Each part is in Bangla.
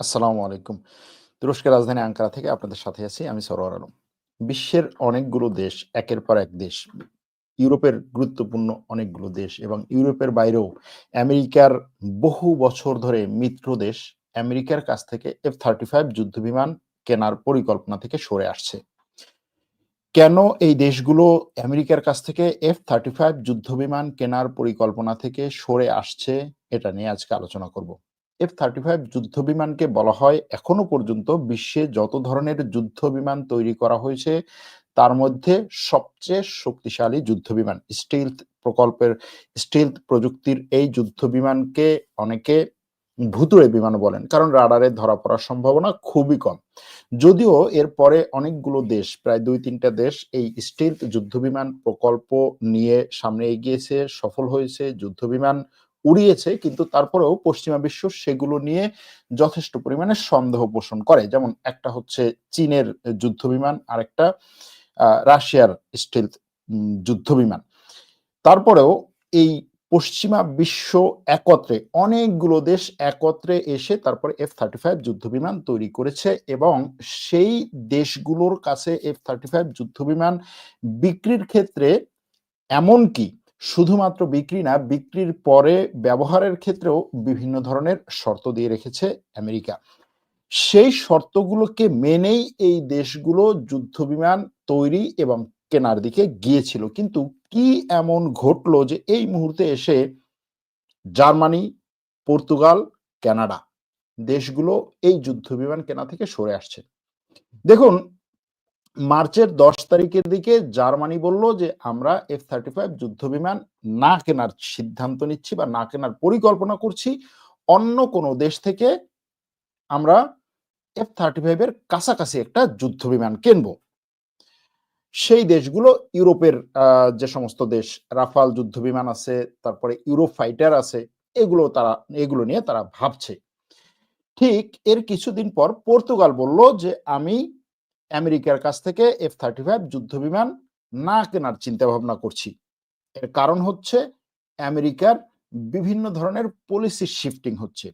আসসালামু আলাইকুম। তুরস্কের রাজধানী আঙ্কারা থেকে আপনাদের সাথে আছি আমি সরোয়ার আলম। বিশ্বের অনেকগুলো দেশ একের পর এক দেশ, ইউরোপের গুরুত্বপূর্ণ অনেকগুলো দেশ এবং ইউরোপের বাইরেও আমেরিকার বহু বছর ধরে মিত্র দেশ আমেরিকার কাছ থেকে F-35 যুদ্ধবিমান কেনার পরিকল্পনা থেকে সরে আসছে। কেন এই দেশগুলো আমেরিকার কাছ থেকে F-35 যুদ্ধবিমান কেনার পরিকল্পনা থেকে সরে আসছে এটা নিয়ে আজকে আলোচনা করব। F-35 যুদ্ধবিমানকে বলা হয় এখনও পর্যন্ত বিশ্বে যত ধরনের যুদ্ধ বিমান তৈরি করা হয়েছে তার মধ্যে সবচেয়ে শক্তিশালী যুদ্ধ বিমান স্টিলথ প্রকল্পের স্টিলথ প্রযুক্তির এই যুদ্ধ বিমানকে অনেকে ভুতুড়ে বিমান বলেন। কারণ রাডারে ধরা পড়ার সম্ভাবনা খুবই কম। যদিও এরপরে অনেকগুলো দেশ প্রায় ২-৩ টা দেশ এই স্টিলথ যুদ্ধবিমান প্রকল্প নিয়ে সামনে এগিয়েছে, সফল হয়েছে, যুদ্ধবিমান উড়িয়েছে কিন্তু তারপরেও পশ্চিমা বিশ্ব সেগুলো নিয়ে যথেষ্ট পরিমাণে সন্দেহ পোষণ করে। যেমন একটা হচ্ছে চীনের যুদ্ধবিমান, আরেকটা আ রাশিয়ার স্টিলথ উম যুদ্ধবিমান। তারপরেও এই পশ্চিমা বিশ্ব একত্রে অনেকগুলো দেশ একত্রে এসে তারপরে F-35 যুদ্ধবিমান তৈরি করেছে এবং সেই দেশগুলোর কাছে F-35 যুদ্ধবিমান বিক্রির ক্ষেত্রে এমনকি শুধুমাত্র বিক্রি না, বিক্রির পরে ব্যবহারের ক্ষেত্রেও বিভিন্ন ধরনের শর্ত দিয়ে রেখেছে আমেরিকা। সেই শর্তগুলোকে মেনেই এই দেশগুলো যুদ্ধবিমান তৈরি এবং কেনার দিকে গিয়েছিল। কিন্তু কি এমন ঘটলো যে এই মুহূর্তে এসে জার্মানি, পর্তুগাল, কানাডা দেশগুলো এই যুদ্ধবিমান কেনা থেকে সরে আসছে। দেখুন মার্চের ১০ তারিখের দিকে জার্মানি বলল যে আমরা F-35 যুদ্ধবিমান না কেনার সিদ্ধান্ত নিচ্ছি বা না কেনার পরিকল্পনা করছি। অন্য কোন দেশ থেকে আমরা F-35 এর কাছাকাছি একটা যুদ্ধ বিমান কিনবো। সেই দেশগুলো ইউরোপের যে সমস্ত দেশ রাফাল যুদ্ধ বিমান আছে, তারপরে ইউরোফাইটার আছে, এগুলো তারা এগুলো নিয়ে তারা ভাবছে। ঠিক এর কিছুদিন পর পর্তুগাল বলল যে আমি আমেরিকার কাছ থেকে F-35 যুদ্ধবিমান না কেনার চিন্তা ভাবনা করছি। এর কারণ হচ্ছে আমেরিকার বিভিন্ন ধরনের পলিসি শিফটিং হচ্ছে।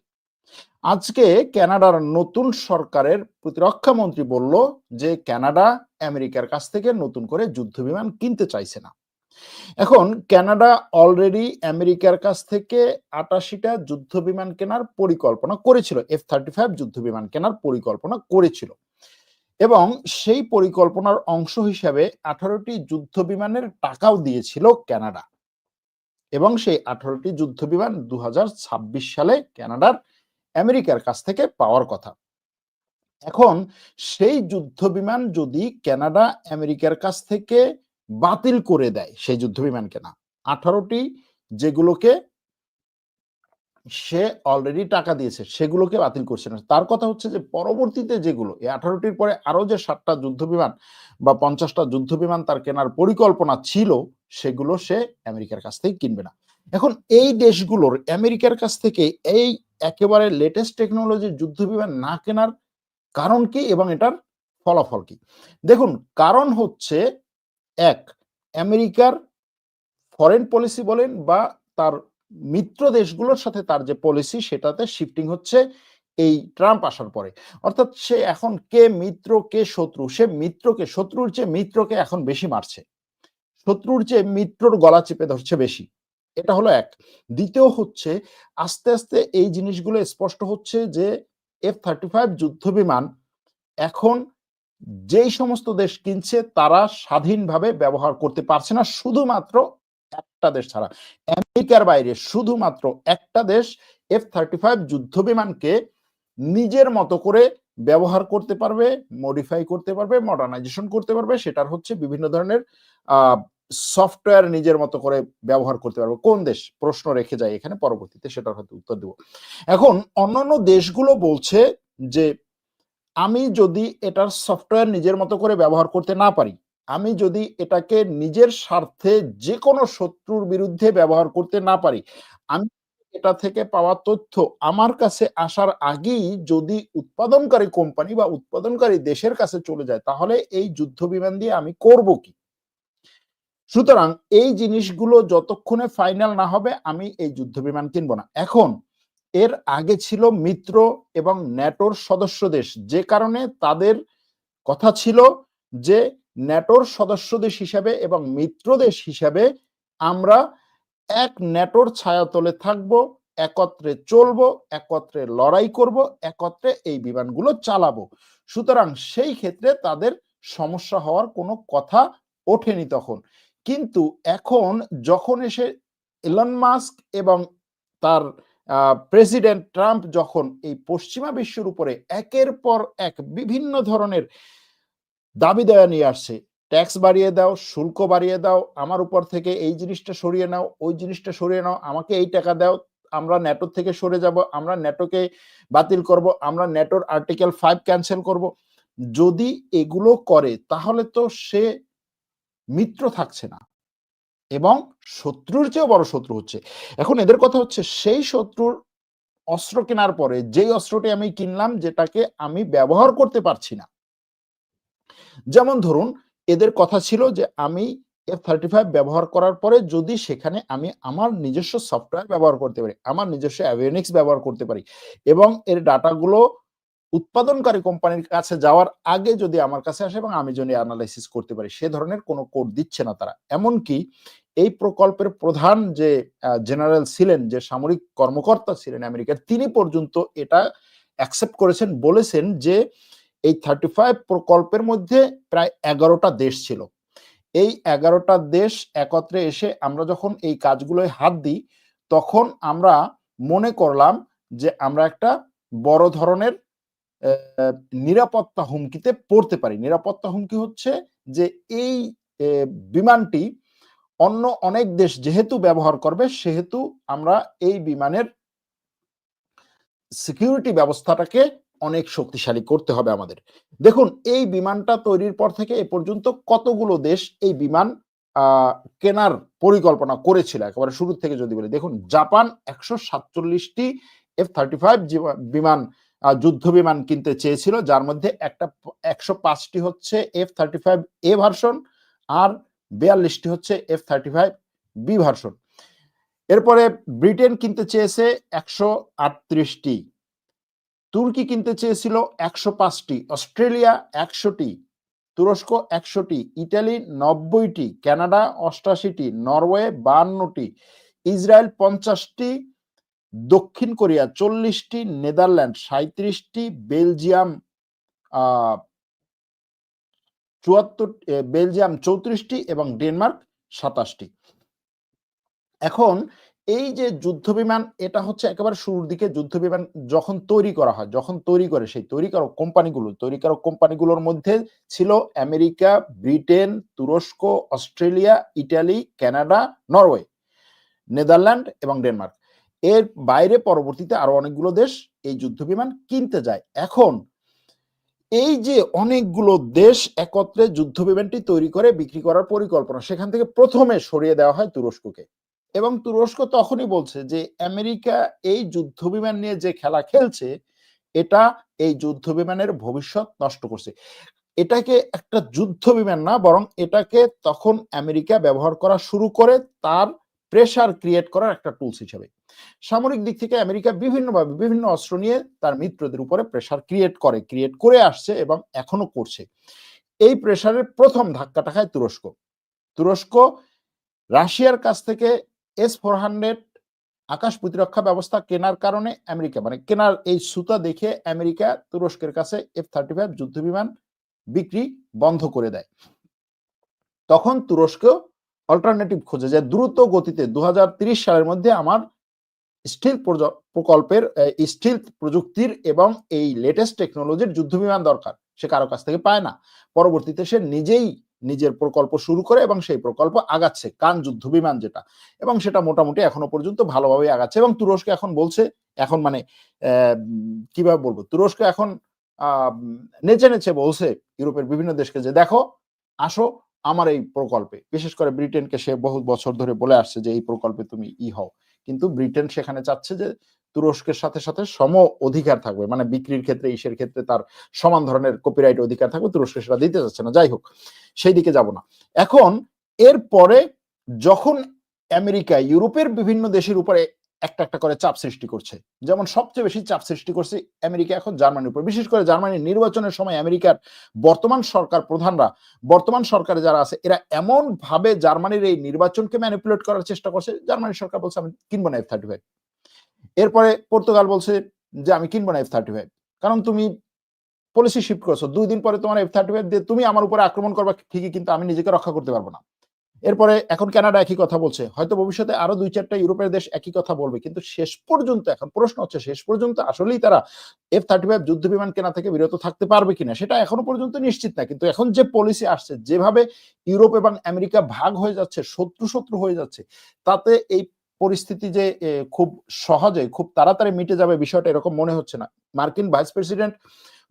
আজকে কানাডার নতুন সরকারের প্রতিরক্ষা মন্ত্রী বলল যে কানাডা আমেরিকার কাছ থেকে নতুন করে যুদ্ধ বিমান কিনতে চাইছে না। এখন কানাডা অলরেডি আমেরিকার কাছ থেকে আটাশিটা যুদ্ধ বিমান কেনার পরিকল্পনা করেছিল। এফ থার্টি ফাইভ যুদ্ধ বিমান কেনার পরিকল্পনা করেছিল। এবং সেই পরিকল্পনার অংশ হিসাবে আঠারোটি যুদ্ধ বিমানের টাকাও দিয়েছিল কানাডা। এবং সেই ১৮ টি যুদ্ধবিমান ২০২৬ সালে কানাডার আমেরিকার কাছ থেকে পাওয়ার কথা। এখন সেই যুদ্ধ বিমান যদি কানাডা আমেরিকার কাছ থেকে বাতিল করে দেয় সেই যুদ্ধবিমান কেনা। ১৮ টি যেগুলোকে সে অলরেডি টাকা দিয়েছে, সেগুলোকে বাতিল করছে না। তার কথা হচ্ছে যে, পরবর্তীতে যেগুলো, এই আঠারোটির পরে আরও যে ৭ টা যুদ্ধবিমান বা ৫০ টা যুদ্ধবিমান তার কেনার পরিকল্পনা ছিল, সেগুলো সে আমেরিকার কাছ থেকে কিনবে না। এখন এই দেশগুলোর, আমেরিকার কাছ থেকে এই একেবারে লেটেস্ট টেকনোলজির যুদ্ধবিমান না কেনার কারণ কি এবং এটার ফলাফল কি? দেখুন, কারণ হচ্ছে, এক, আমেরিকার ফরেন পলিসি বলেন বা তার মিত্র দেশগুলোর সাথে তার যে পলিসি সেটাতে শিফটিং হচ্ছে এই ট্রাম্প আসার পরে। অর্থাৎ সে এখন কে মিত্র কে শত্রু, সে মিত্রকে শত্রুর চেয়ে মিত্রকে এখন বেশি মারছে। শত্রুর চেয়ে মিত্রর গলা চেপে ধরছে বেশি। এটা হলো এক দ্বিতীয় হচ্ছে আস্তে, আস্তে এই জিনিসগুলো স্পষ্ট হচ্ছে যে এফ থার্টি ফাইভ যুদ্ধ বিমান এখন যেই সমস্ত দেশ কিনছে তারা স্বাধীনভাবে ব্যবহার করতে পারছে না শুধুমাত্র একটা দেশ ছাড়া। আমেরিকার বাইরে শুধুমাত্র একটা দেশ এফ থার্টি ফাইভ যুদ্ধ বিমানকে নিজের মতো করে ব্যবহার করতে পারবে, মডিফাই করতে পারবে, মডার্নাইজেশন করতে পারবে। সেটার হচ্ছে বিভিন্ন ধরনের সফটওয়্যার নিজের মতো করে ব্যবহার করতে পারবে। কোন দেশ? প্রশ্ন রেখে যায় এখানে পরবর্তীতে সেটার হয়তো উত্তর দেব। এখন অন্যান্য দেশগুলো বলছে যে আমি যদি এটার সফটওয়্যার নিজের মতো করে ব্যবহার করতে না পারি, আমি যদি এটাকে নিজের স্বার্থে যে কোনো শত্রুর বিরুদ্ধে ব্যবহার করতে না পারি, আমি এটা থেকে পাওয়া তথ্য আমার কাছে আসার আগেই যদি উৎপাদনকারী কোম্পানি বা উৎপাদনকারী দেশের কাছে চলে যায় তাহলে এই যুদ্ধ বিমান দিয়ে আমি করব কি? সুতরাং এই জিনিসগুলো যতক্ষণে ফাইনাল না হবে আমি এই যুদ্ধ বিমান কিনবো না। এখন এর আগে ছিল মিত্র এবং ন্যাটোর সদস্য দেশ যে কারণে তাদের কথা ছিল যে ন্যাটোর সদস্য দেশ হিসাবে এবং মিত্র দেশ হিসাবে আমরা এক ন্যাটোর ছায়াতলে থাকব, একত্রে চলবো, একত্রে লড়াই করব, একত্রে এই বিমানগুলো চালাবো। সুতরাং সেই ক্ষেত্রে তাদের সমস্যা হওয়ার কোনো কথা ওঠেনি তখন। কিন্তু এখন যখন এসে এলন মাস্ক এবং তার প্রেসিডেন্ট ট্রাম্প যখন এই পশ্চিমা বিশ্বের উপরে একের পর এক বিভিন্ন ধরনের দাবি দেওয়া নিয়ে আসছে। ট্যাক্স বাড়িয়ে দাও, শুল্ক বাড়িয়ে দাও, আমার উপর থেকে এই জিনিসটা সরিয়ে নাও, ওই জিনিসটা সরিয়ে নাও, আমাকে এই টাকা দাও, আমরা ন্যাটোর থেকে সরে যাব, আমরা ন্যাটোকে বাতিল করব, আমরা ন্যাটোর আর্টিকেল ফাইভ ক্যান্সেল করব। যদি এগুলো করে, তাহলে তো সে মিত্র থাকছে না এবং শত্রুর চেয়েও বড় শত্রু হচ্ছে। এখন এদের কথা হচ্ছে, সেই শত্রুর অস্ত্র কেনার পরে, যেই অস্ত্রটি আমি কিনলাম, যেটাকে আমি ব্যবহার করতে পারছি না যেমন ধরুন, এদের কথা ছিল যে আমি এফ থার্টি ফাইভ ব্যবহার করার পরে যদি সেখানে আমি আমার নিজস্ব সফটওয়্যার ব্যবহার করতে পারি, আমার নিজস্ব অ্যাভিয়নিক্স ব্যবহার করতে পারি এবং এর ডাটাগুলো উৎপাদনকারী কোম্পানির কাছে যাওয়ার আগে যদি আমার কাছে আসে এবং আমি যদি অ্যানালাইসিস করতে পারি, সে ধরনের কোনো কোড দিচ্ছে না তারা। এমনকি এই প্রকল্পের প্রধান যে জেনারেল ছিলেন, যে সামরিক কর্মকর্তা ছিলেন আমেরিকার, তিনি পর্যন্ত এটা অ্যাকসেপ্ট করেছেন, বলেছেন যে এই থার্টি ফাইভ প্রকল্পের মধ্যে প্রায় এগারোটা দেশ ছিল। এই এগারোটা দেশ একত্রে এসে আমরা যখন এই কাজগুলোয় হাত দিই, তখন আমরা মনে করলাম যে আমরা একটা বড় ধরনের নিরাপত্তা হুমকিতে পড়তে পারি। নিরাপত্তা হুমকি হচ্ছে যে এই বিমানটি অন্য অনেক দেশ যেহেতু ব্যবহার করবে, সেহেতু আমরা এই বিমানের সিকিউরিটি ব্যবস্থাটাকে অনেক শক্তিশালী করতে হবে আমাদের। দেখুন, এই বিমানটা তৈরির পর থেকে এ পর্যন্ত কতগুলো দেশ এই বিমান কেনার পরিকল্পনা করেছিল? একেবারে শুরু থেকে যদি বলি। দেখুন, জাপান একশো সাতচল্লিশটি এফ থার্টি ফাইভ বিমান যুদ্ধ বিমান কিনতে চেয়েছিল। যার মধ্যে একটা একশো পাঁচটি হচ্ছে F thirty five A version আর বিয়াল্লিশটি হচ্ছে F thirty five B version এরপরে ব্রিটেন কিনতে চেয়েছে একশো আটত্রিশটি তুর্কি কিনতে চেয়েছিল একশো পাঁচটি, অস্ট্রেলিয়া একশোটি, তুরস্ক একশোটি ইটালি নব্বইটি, কানাডা অষ্টাশিটি, নরওয়ে বান্নটি, ইসরায়েল পঞ্চাশটি, দক্ষিণ কোরিয়া চল্লিশটি নেদারল্যান্ড সাঁত্রিশটি বেলজিয়াম চুয়াত্তর বেলজিয়াম চৌত্রিশটি এবং ডেনমার্ক সাতাশটি। এখন এই যে যুদ্ধ বিমান এটা হচ্ছে একেবারে শুরুর দিকে যুদ্ধ বিমান যখন তৈরি করা হয়, যখন তৈরি করে সেই তৈরি করা কোম্পানিগুলো তৈরি করা কোম্পানিগুলোর মধ্যে ছিল আমেরিকা, ব্রিটেন, তুরস্ক, Australia, Italy, Canada, Norway, Netherland এবং ডেনমার্ক। এর বাইরে পরবর্তীতে আরও অনেকগুলো দেশ এই যুদ্ধ বিমান কিনতে যায়। এখন এই যে অনেকগুলো দেশ একত্রে যুদ্ধ বিমানটি তৈরি করে বিক্রি করার পরিকল্পনা, সেখান থেকে প্রথমে সরিয়ে দেওয়া হয় তুরস্ককে। এবং তুরস্ক তখনই বলছে যে আমেরিকা এই যুদ্ধ বিমান নিয়ে যে খেলা খেলছে, এটা এই যুদ্ধ বিমানের ভবিষ্যৎ নষ্ট করছে। এটাকে একটা যুদ্ধ বিমান না, বরং এটাকে তখন আমেরিকা ব্যবহার করা শুরু করে তার প্রেশার ক্রিয়েট করার একটা টুলস হিসেবে। সামরিক দিক থেকে আমেরিকা বিভিন্নভাবে বিভিন্ন অস্ত্র নিয়ে তার মিত্রদের উপরে প্রেশার ক্রিয়েট করে ক্রিয়েট করে আসছে এবং এখনও করছে। এই প্রেশারের প্রথম ধাক্কাটা খায় তুরস্ক। তুরস্ক রাশিয়ার কাছ থেকে এস ফোর হান্ড্রেড আকাশ প্রতিরক্ষা ব্যবস্থা কেনার কারণে আমেরিকা মানে কেনার এই সুতা দেখে আমেরিকা তুরস্কের কাছে এফ থার্টি ফাইভ যুদ্ধ বিমান বিক্রি বন্ধ করে দেয়। তখন তুরস্ক অল্টারনেটিভ খোঁজে যে দ্রুত গতিতে দু সালের মধ্যে আমার স্টিল প্রকল্পের স্টিল প্রযুক্তির এবং এই লেটেস্ট টেকনোলজির যুদ্ধ বিমান দরকার। সে কারও কাছ থেকে পায় না। পরবর্তীতে সে নিজেই নিজের প্রকল্প শুরু করে এবং সেই প্রকল্প আগাচ্ছে, কান যুদ্ধ, বিমান যেটা। এবং সেটা মোটামুটি এখনও পর্যন্ত ভালোভাবে আগাচ্ছে এবং তুরস্ক এখন বলছে, এখন মানে কীভাবে বলব? তুরস্ক এখন নেচে নেচে বলছে ইউরোপের বিভিন্ন দেশকে যে, দেখো, আসো আমার এই প্রকল্পে। বিশেষ করে ব্রিটেনকে সে বহু বছর ধরে বলে আসছে যে, এই প্রকল্পে তুমি ই হও। কিন্তু ব্রিটেন সেখানে চাচ্ছে যে তুরস্কের সাথে সাথে সম অধিকার থাকবে। মানে বিক্রির ক্ষেত্রে, ইসের ক্ষেত্রে তার সমান ধরনের কপিরাইট অধিকার থাকবে, তুরস্ক সেটা দিতে চাচ্ছে না। যাই হোক, সেই দিকে যাব না। এখন এরপরে যখন আমেরিকা, ইউরোপের বিভিন্ন দেশের উপরে একটা একটা করে চাপ সৃষ্টি করছে। যেমন সবচেয়ে বেশি চাপ সৃষ্টি করছে আমেরিকা এখন জার্মানির উপর। বিশেষ করে জার্মানির নির্বাচনের সময় আমেরিকার বর্তমান সরকার প্রধানরা, বর্তমান সরকারে যারা আছে, এরা এমন ভাবে জার্মানির এই নির্বাচনকে ম্যানিপুলেট করার চেষ্টা করছে, জার্মানির সরকার বলছে, আমি কিনবো না এফ থার্টি ফাইভ এরপরে পর্তুগাল বলছে যে, আমি কিনবো না এফ থার্টি ফাইভ কারণ তুমি পলিসি শিফট করছ, দুই দিন পরে তোমার এফ থার্টি ফাইভ দিয়ে তুমি আমার উপরে আক্রমণ করবা ঠিকই, কিন্তু আমি নিজেকে রক্ষা করতে পারব না। এরপরে এখন কানাডা একই কথা বলছে। হয়তো ভবিষ্যতে আরও দুই চারটা ইউরোপের দেশ একই কথা বলবে, কিন্তু শেষ পর্যন্ত, এখন প্রশ্ন হচ্ছে শেষ পর্যন্ত আসলেই তারা এফ থার্টি ফাইভ যুদ্ধ বিমান কেনা থেকে বিরত থাকতে পারবে কিনা, সেটা এখনও পর্যন্ত নিশ্চিত না। কিন্তু এখন যে পলিসি আসছে, যেভাবে ইউরোপ এবং আমেরিকা ভাগ হয়ে যাচ্ছে, শত্রু শত্রু হয়ে যাচ্ছে, তাতে এই পরিস্থিতি যে খুব সহজে খুব তাড়াতাড়ি মিটে যাবে বিষয়টা এরকম মনে হচ্ছে না। মার্কিন ভাইস প্রেসিডেন্ট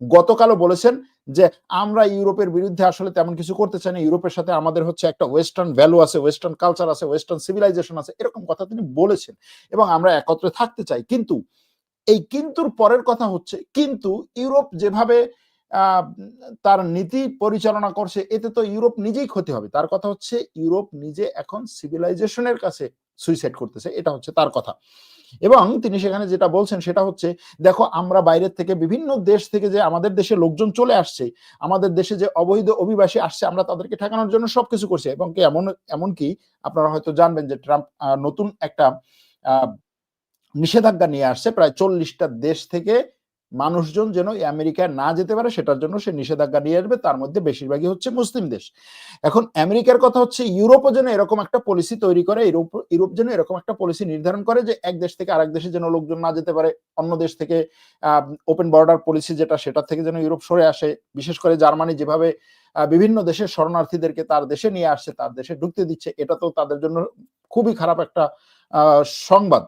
গতকালও বলেছেন যে আমরা ইউরোপের বিরুদ্ধে আসলে তেমন কিছু করতে চাই না ইউরোপের সাথে আমাদের হচ্ছে একটা ওয়েস্টার্ন ভ্যালু আছে ওয়েস্টার্ন কালচার আছে ওয়েস্টার্ন সিভিলাইজেশন আছে, এরকম কথা তিনি বলেছেন এবং আমরা একত্রে থাকতে চাই। কিন্তু এই কিন্তুর পরের কথা হচ্ছে, কিন্তু ইউরোপ যেভাবে তার নীতি পরিচালনা করছে, এতে তো ইউরোপ নিজেই ক্ষতি হবে। তার কথা হচ্ছে, ইউরোপ নিজে এখন সিভিলাইজেশনের কাছে সুইসাইড করতেছে, এটা হচ্ছে তার কথা। এবং তিনি সেখানে যেটা বলছেন সেটা হচ্ছে, দেখো, আমরা বাইরের থেকে বিভিন্ন দেশ থেকে যে আমাদের দেশে লোকজন চলে আসছে, আমাদের দেশে যে অবৈধ অভিবাসী আসছে, আমরা তাদেরকে ঠেকানোর জন্য সবকিছু করছি। এবং কি এমন, এমনকি আপনারা হয়তো জানবেন যে ট্রাম্প নতুন একটা নিষেধাজ্ঞা নিয়ে আসছে। প্রায় চল্লিশটা দেশ থেকে মানুষজন যেন আমেরিকায় না যেতে পারে, সেটার জন্য সে নিষেধাজ্ঞা নিয়ে আসবে। তার মধ্যে বেশিরভাগই হচ্ছে মুসলিম দেশ। এখন আমেরিকার কথা হচ্ছে, ইউরোপও যেন এরকম একটা পলিসি তৈরি করে, ইউরোপ ইউরোপ যেন এরকম একটা পলিসি নির্ধারণ করে যে এক দেশ থেকে আরেক দেশে যেন লোকজন না যেতে পারে। অন্য দেশ থেকে ওপেন বর্ডার পলিসি যেটা, সেটা থেকে যেন ইউরোপ সরে আসে। বিশেষ করে জার্মানি যেভাবে বিভিন্ন দেশের শরণার্থীদেরকে তার দেশে নিয়ে আসছে, তার দেশে ঢুকতে দিচ্ছে, এটা তো তাদের জন্য খুবই খারাপ একটা সংবাদ।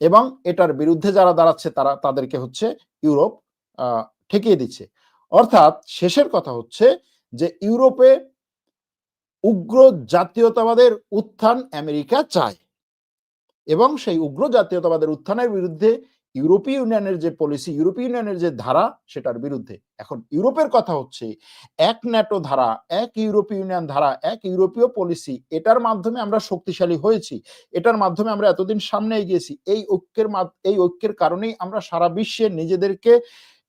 এবং এটার বিরুদ্ধে যারা দাঁড়াচ্ছে, তারা তাদেরকে হচ্ছে ইউরোপ ঠেকিয়ে দিচ্ছে। অর্থাৎ শেষের কথা হচ্ছে যে ইউরোপে উগ্র জাতীয়তাবাদের উত্থান আমেরিকা চায় এবং সেই উগ্র জাতীয়তাবাদের উত্থানের বিরুদ্ধে ইউরোপীয় ইউনিয়নের যে পলিসি ইউরোপীয় ইউনিয়নের যে ধারা, সেটার বিরুদ্ধে। এখন ইউরোপের কথা হচ্ছে, এক ন্যাটো ধারা, এক ইউরোপীয় ইউনিয়ন ধারা, এক ইউরোপীয় পলিসি এটার মাধ্যমে আমরা শক্তিশালী হয়েছি, এটার মাধ্যমে আমরা এতদিন সামনে এগিয়েছি, এই ঐক্যের এই ঐক্যের কারণেই আমরা সারা বিশ্বে নিজেদেরকে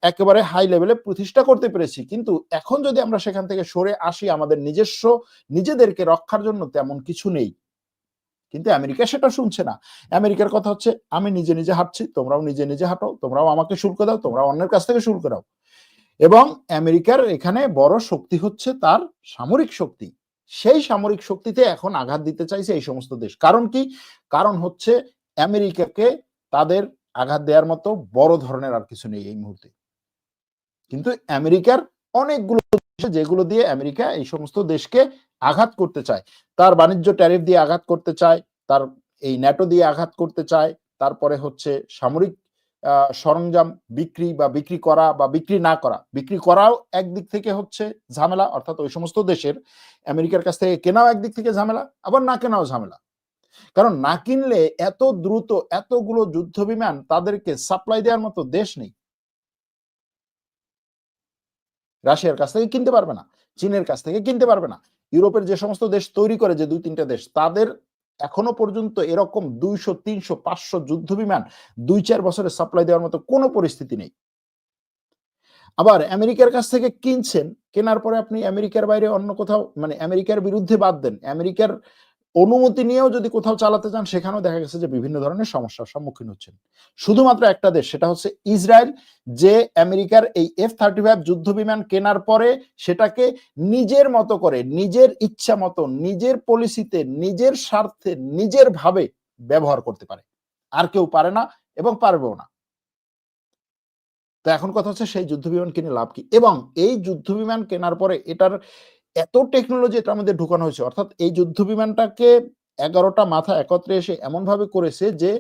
একেবারে হাই লেভেলে প্রতিষ্ঠা করতে পেরেছি। কিন্তু এখন যদি আমরা সেখান থেকে সরে আসি, আমাদের নিজস্ব নিজেদেরকে রক্ষার জন্য তেমন কিছু নেই। কিন্তু আমেরিকা সেটা শুনছে না। আমেরিকার কথা হচ্ছে, আমি নিজে নিজে হাঁটছি, তোমরাও নিজে নিজে হাঁটো তোমরাও আমাকে শুল্ক দাও, তোমরাও অন্যের কাছ থেকে শুল্ক দাও। এবং আমেরিকার এখানে বড় শক্তি হচ্ছে তার সামরিক শক্তি। সেই সামরিক শক্তিতে এখন আঘাত দিতে চাইছে এই সমস্ত দেশ। কারণ কি? কারণ হচ্ছে আমেরিকাকে তাদের আঘাত দেওয়ার মতো বড় ধরনের আর কিছু নেই এই মুহূর্তে। কিন্তু আমেরিকার অনেকগুলো যেগুলো দিয়ে আমেরিকা এই সমস্ত দেশকে আঘাত করতে চায়। তার বাণিজ্য ট্যারিফ দিয়ে আঘাত করতে চায়, তার এই ন্যাটো দিয়ে আঘাত করতে চায়, তারপরে হচ্ছে সামরিক সরঞ্জাম বিক্রি বা বিক্রি করা বা বিক্রি না করা। বিক্রি করাও একদিক থেকে হচ্ছে ঝামেলা, অর্থাৎ ওই সমস্ত দেশের আমেরিকার কাছ থেকে কেনাও একদিক থেকে ঝামেলা, আবার না কেনাও ঝামেলা। কারণ না কিনলে এত দ্রুত এতগুলো যুদ্ধ বিমান তাদেরকে সাপ্লাই দেওয়ার মতো দেশ নেই। রাশিয়ার কাছ থেকে কিনতে পারবে না, চীনের কাছ থেকে কিনতে পারবে না। ইউরোপের যে সমস্ত দেশ তৈরি করে যে দুই তিনটা দেশ, তাদের এখনও পর্যন্ত এরকম দুইশো, তিনশো, পাঁচশো যুদ্ধ বিমান দুই চার বছরে সাপ্লাই দেওয়ার মতো কোনো পরিস্থিতি নেই। আবার আমেরিকার কাছ থেকে কিনছেন, কেনার পরে আপনি আমেরিকার বাইরে অন্য কোথাও মানে আমেরিকার বিরুদ্ধে বাদ দেন। আমেরিকার অনুমতি নিয়েও যদি কোথাও চালাতে চান, সেখানেও দেখা গেছে যে বিভিন্ন ধরনের সমস্যার সম্মুখীন হচ্ছেন। শুধুমাত্র একটা দেশ, সেটা হচ্ছে ইসরায়েল, যে আমেরিকার এই এফ থার্টি ফাইভ যুদ্ধ বিমান কেনার পরে সেটাকে নিজের মতো করে, নিজের ইচ্ছা মতো, নিজের পলিসিতে, নিজের স্বার্থে, নিজের ভাবে ব্যবহার করতে পারে। আর কেউ পারে না এবং পারবেও না। তো এখন কথা হচ্ছে, সেই যুদ্ধ বিমান কিনে লাভ কি? এবং এই যুদ্ধ বিমান কেনার পরে এটার এত টেকনোলজি এটার মধ্যে ঢুকানো হয়েছে। অর্থাৎ এই যুদ্ধ বিমানটাকে এগারোটা মাথা একত্রে এসে এমন ভাবে করেছে যে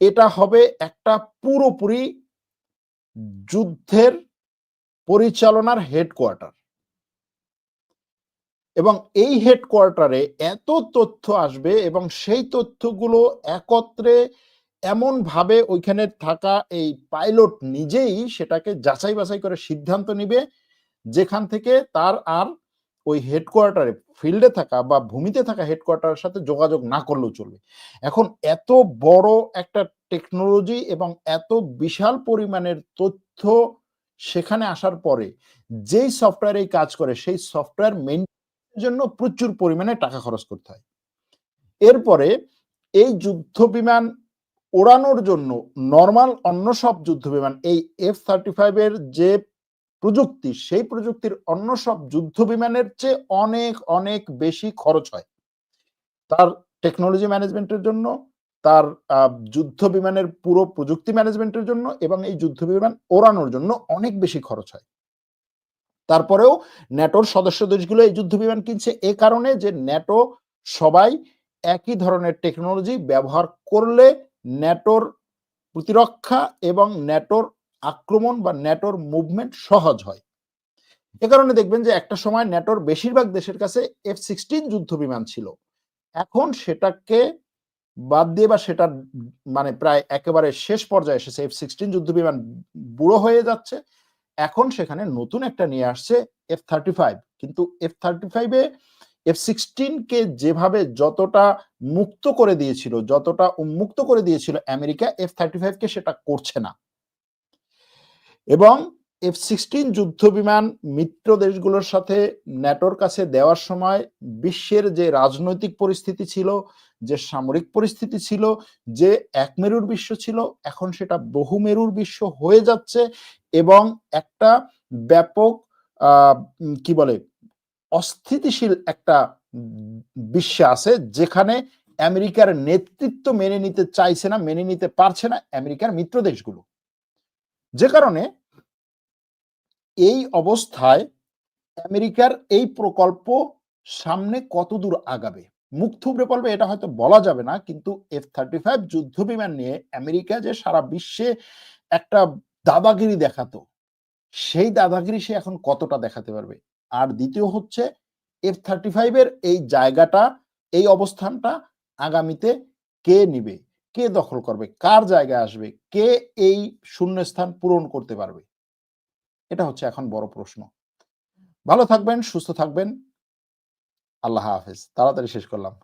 এটা হবে একটা পুরোপুরি যুদ্ধের পরিচালনার হেডকোয়ার্টার এবং এই হেডকোয়ার্টারে এত তথ্য আসবে এবং সেই তথ্যগুলো একত্রে এমন ভাবে ওইখানে থাকা এই পাইলট নিজেই সেটাকে যাচাই বাছাই করে সিদ্ধান্ত নিবে, যেখান থেকে তার আর ওই হেডকোয়ার্টারে ফিল্ডে থাকা বা ভূমিতে থাকা হেডকোয়ার্টারের সাথে যোগাযোগ না করলেও চলবে। এখন এত বড় একটা টেকনোলজি এবং এত বিশাল পরিমাণের তথ্য সেখানে আসার পরে যেই সফটওয়্যার এই কাজ করে, সেই সফটওয়্যার মেইন জন্য প্রচুর পরিমাণে টাকা খরচ করতে হয়। এরপরে এই যুদ্ধ বিমান ওড়ানোর জন্য নর্মাল অন্য সব যুদ্ধ বিমান, এই এফ থার্টি ফাইভের যে প্রযুক্তি, সেই প্রযুক্তির অন্য সব যুদ্ধ বিমানের চেয়ে অনেক অনেক বেশি খরচ হয়। তার টেকনোলজি ম্যানেজমেন্টের জন্য, তার যুদ্ধ বিমানের পুরো প্রযুক্তি ম্যানেজমেন্টের জন্য এবং এই যুদ্ধ বিমান ওড়ানোর জন্য অনেক বেশি খরচ হয়। তারপরেও ন্যাটোর সদস্য দেশগুলো এই যুদ্ধ বিমান কিনছে এ কারণে যে ন্যাটো সবাই একই ধরনের টেকনোলজি ব্যবহার করলে ন্যাটোর প্রতিরক্ষা এবং ন্যাটোর আক্রমণ বা ন্যাটোর মুভমেন্ট সহজ হয়। এ কারণে দেখবেন যে একটা সময় ন্যাটোর বেশিরভাগ দেশের কাছে এফ সিক্সটিন যুদ্ধ বিমান ছিল। এখন সেটাকে বাদ দিয়ে বা সেটা মানে প্রায় একেবারে শেষ পর্যায়ে এসেছে। এফ সিক্সটিন যুদ্ধ বিমান বুড়ো হয়ে যাচ্ছে। এখন সেখানে নতুন একটা নিয়ে আসছে এফ থার্টি ফাইভ কিন্তু এফ থার্টি ফাইভে এফ সিক্সটিনকে যেভাবে যতটা মুক্ত করে দিয়েছিল, যতটা উন্মুক্ত করে দিয়েছিল, আমেরিকা এফ থার্টি ফাইভকে সেটা করছে না। এবং এফ সিক্সটিন যুদ্ধ বিমান মিত্র দেশগুলোর সাথে ন্যাটোর কাছে দেওয়ার সময় বিশ্বের যে রাজনৈতিক পরিস্থিতি ছিল, যে সামরিক পরিস্থিতি ছিল, যে এক মেরুর বিশ্ব ছিল, এখন সেটা বহু মেরুর বিশ্ব হয়ে যাচ্ছে এবং একটা ব্যাপক কি বলে, অস্থিতিশীল একটা বিশ্বে আছে যেখানে আমেরিকার নেতৃত্ব মেনে নিতে চাইছে না, মেনে নিতে পারছে না আমেরিকার মিত্র দেশগুলো। যে কারণে এই অবস্থায় আমেরিকার এই প্রকল্প সামনে কত দূর আগাবে? মুখ পড়বে, এটা হয়তো বলা যাবে না, কিন্তু এফ থার্টি ফাইভ যুদ্ধ বিমান নিয়ে আমেরিকা যে সারা বিশ্বে একটা দাদাগিরি দেখাতো, সেই দাদাগিরি সে এখন কতটা দেখাতে পারবে? আর দ্বিতীয় হচ্ছে এফ থার্টি ফাইভের এই জায়গাটা, এই অবস্থানটা আগামীতে কে নিবে? কে দখল করবে? কার জায়গায় আসবে? কে এই শূন্যস্থান পূরণ করতে পারবে? এটা হচ্ছে এখন বড় প্রশ্ন। ভালো থাকবেন, সুস্থ থাকবেন। আল্লাহ হাফেজ। তাড়াতাড়ি শেষ করলাম।